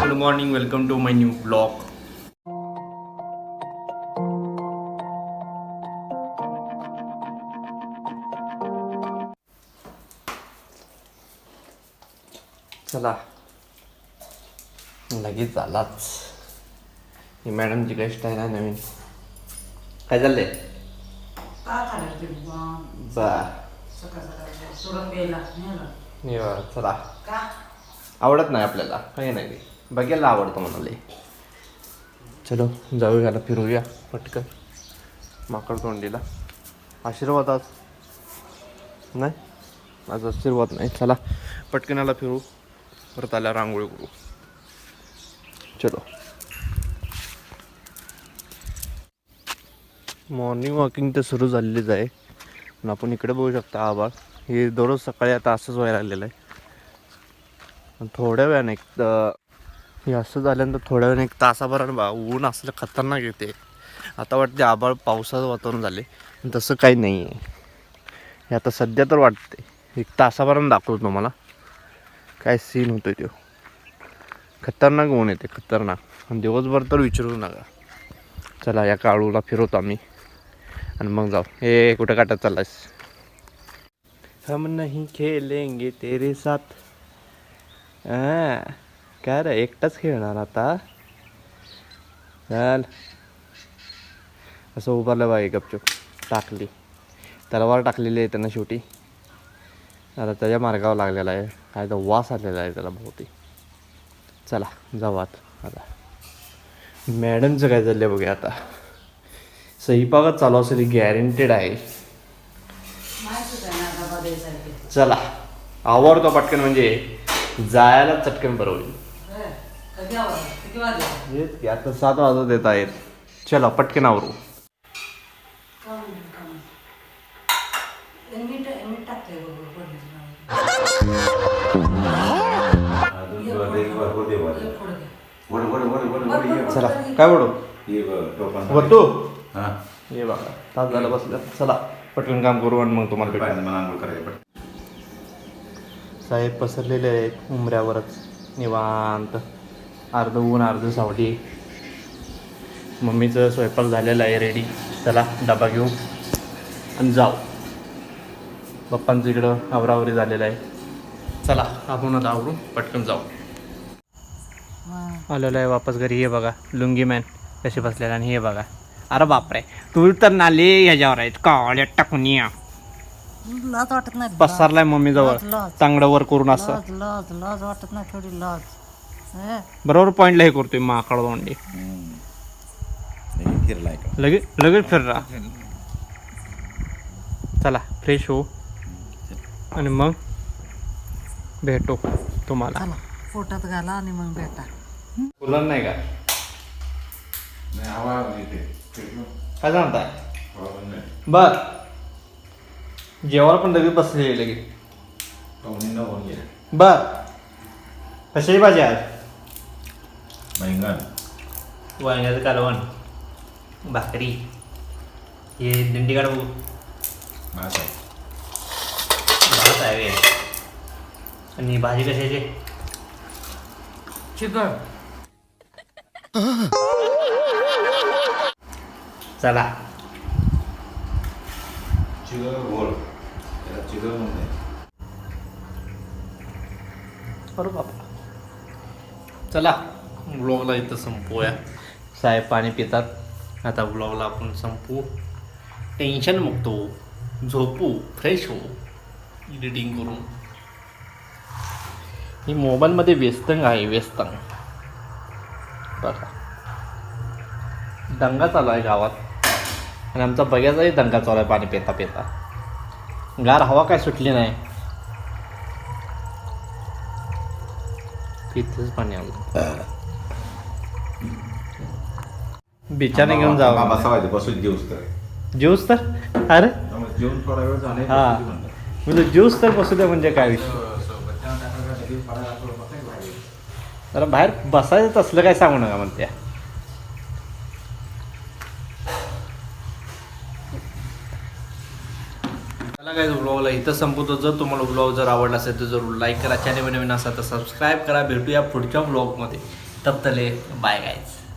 Good morning welcome to my new blog चला. लगेच आलाच ही मॅडमची काही आहे ना नवीन. काय चाललंय? बा निवांत, चला. आवडत नाही आपल्याला काही नाही. बघायला आवडतं म्हणाले. चलो जाऊया याला फिरूया पटकन. माकड तोंडीला. आशीर्वाद आज? नाही? आज आशीर्वाद नाही. चला पटकन याला फिरू. परत आल्या रांगोळी करू. चलो. मॉर्निंग वॉकिंग तर सुरू झालेलीच आहे. पण आपण इकडे बघू शकता आभाळ. हे दररोज सकाळी आता असंच व्हायला लागलेलं आहे. थोड्या वेळाने एक हे असं झाल्यानंतर थोड्या वेळाने एक तासाभरानं बा ऊन असलं खतरनाक येते. आता वाटते आभाळ पावसाचं वातावरण झाले पण तसं काही नाही आहे हे आता सध्या तर वाटते एक तासाभरानं दाखवतो तुम्हाला. काय सीन होतो तो खतरनाक ऊन येते खतरनाक. आणि दिवसभर तर विचारू नका. चला या काळूला फिरवतो आम्ही. आणि मग जाऊ. हे कुठं काटत चाललास हम नाही खेलेंगे तेरे साथ। हा, काय रे एकटाच खेळणार आता? चल. असं उभारलं बाई गपचूप. टाकली. तलवार टाकलेली आहे त्यांना शेवटी. आता त्याच्या मार्गावर लागलेला आहे. काय तर वास आलेला आहे त्याला भोवती. चला जाऊ आता. आता. मॅडमचं काय चाललं बघूया आता. स्वयंपाकच चालू असेल गॅरंटेड आहे. चला. आवडतो पटकन म्हणजे जायला चटकन बरं होईल हेच की आता सात वाजत येत आहेत. चला पटकन आवरू. चला काय वतू ये बघा तास झालं बसलं चला पटकन काम करू आणि मग तुम्हाला भेटू. साहेब पसरलेले आहेत उमऱ्यावरच निवांत. अर्ध ऊन अर्ध सावली. मम्मीचं स्वयंपाक झालेला आहे रेडी चला डबा घेऊ आणि जाऊ. पप्पांचं इकडं आवरावरी झालेलं आहे. चला आपण आता आवरू पटकन जाऊ. आलेलो आहे वापस घरी हे बघा लुंगी मॅन कशी बसलेला आणि हे बघा. अरे बापरे. तू तर नाले याच्यावर आहेत काळ्या टाकून या लाज वाटत नाही. पसरलाय मम्मी जवळ लाज, वर करून असं. लाज लाज लाज वाटत नाही थोडी लाज. हे? बरोबर पॉईंटला हे करतोय माकड दोंडे. लगेच लगेच फिररा चला फ्रेश हो आणि मग भेटो तुम्हाला. चला पोटात घाला आणि मग भेटा. फुलं नाही का? काय सांगताय बर जेवायला पण लगेच बसले लगेच बर कशाची भाजी आज वांग्याचं कालवण भाकरी हे दिंडी काढ बघू भात आहे व्हय. आणि भाजी कशाची चिकन चला. अरे चला ब्लॉगला इथं संपवूया साहेब पाणी पितात. आता ब्लॉगला आपण संपवू टेन्शन मुक्त हो झोपू फ्रेश हो एडिटिंग करून ही मोबाईलमध्ये व्यस्तंग आहे व्यस्तंग. बघा. दंगा चालू आहे गावात. आणि आमचा बग्याचाही दंगा चालू आहे पाणी पिता पिता गार हवा काय सुटली नाही तिथेच पाणी आलं बिचाने घेऊन जावं बसावायचं बसून जेवूस तर ज्यूस तर अरे जेवून थोडा वेळ झाले हा म्हणजे ज्यूस तर बसू द्या म्हणजे काय विषय जरा बाहेर बसायचं तसलं काय सांगू नका म्हणत्या चला काय ब्लॉगला इथं संपवतो. जर तुम्हाला ब्लॉग जर आवडला असेल तर जरूर लाईक करा. चॅनल नवीन असा तर सबस्क्राईब करा. भेटूया पुढच्या ब्लॉगमध्ये तप्तले बाय गायच